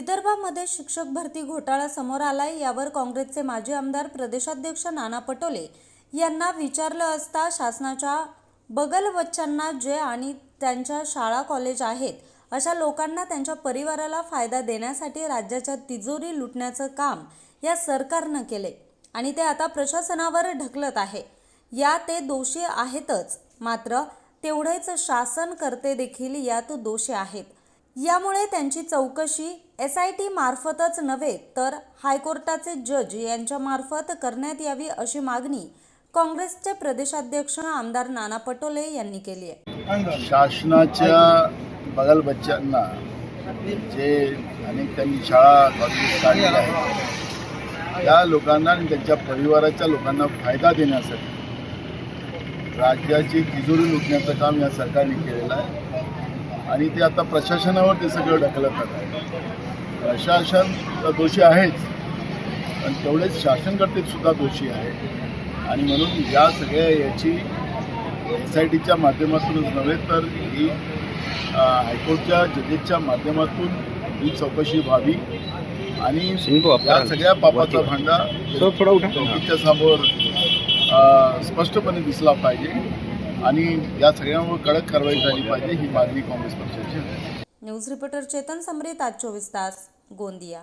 विदर्भामध्ये शिक्षक भरती घोटाळा समोर आलाय. यावर काँग्रेसचे माजी आमदार प्रदेशाध्यक्ष नाना पटोले यांना विचारलं असता शासनाच्या बगलवच्च्यांना जे आणि त्यांच्या शाळा कॉलेज आहेत अशा लोकांना त्यांच्या परिवाराला फायदा देण्यासाठी राज्याच्या तिजोरी लुटण्याचं काम या सरकारनं केले आणि ते आता प्रशासनावर ढकलत आहे. या ते दोषी आहेतच मात्र तेवढेच शासन करते देखील यात दोषी आहेत. यामुळे त्यांची चौकशी एस आय टी मार्फतच नव्हे तर हायकोर्टाचे जज यांच्या मार्फत करण्यात यावी अशी मागणी काँग्रेसचे प्रदेशाध्यक्ष आमदार नाना पटोले यांनी केली आहे. शासनाच्या बगल बच्चांना जे अनेक त्यांनी शाळा कॉलेज काढलेल्या आहेत त्या लोकांना आणि त्यांच्या परिवाराच्या लोकांना फायदा देण्यासाठी राज्याची तिजोरी लुटण्याचं काम या सरकारने केलेलं आहे. आणि ते आता प्रशासनावर ते सगळं ढकलत आहे प्रशासन तर दोषी आहेच पण तेवढेच शासनकर्ते सुद्धा दोषी आहेत आणि म्हणून या सगळ्या याची एस आय टीच्या माध्यमातूनच नव्हे तर ही हायकोर्टच्या जजेसच्या माध्यमातून ही चौकशी व्हावी आणि या सगळ्या पापाचा भांडा चौकीच्या समोर स्पष्टपणे दिसला पाहिजे. आणि या सगळ्यांवर कडक कारवाई झाली पाहिजे ही मागणी काँग्रेस पक्षाची न्यूज रिपोर्टर चेतन समरे आज चोवीस तास गोंदिया.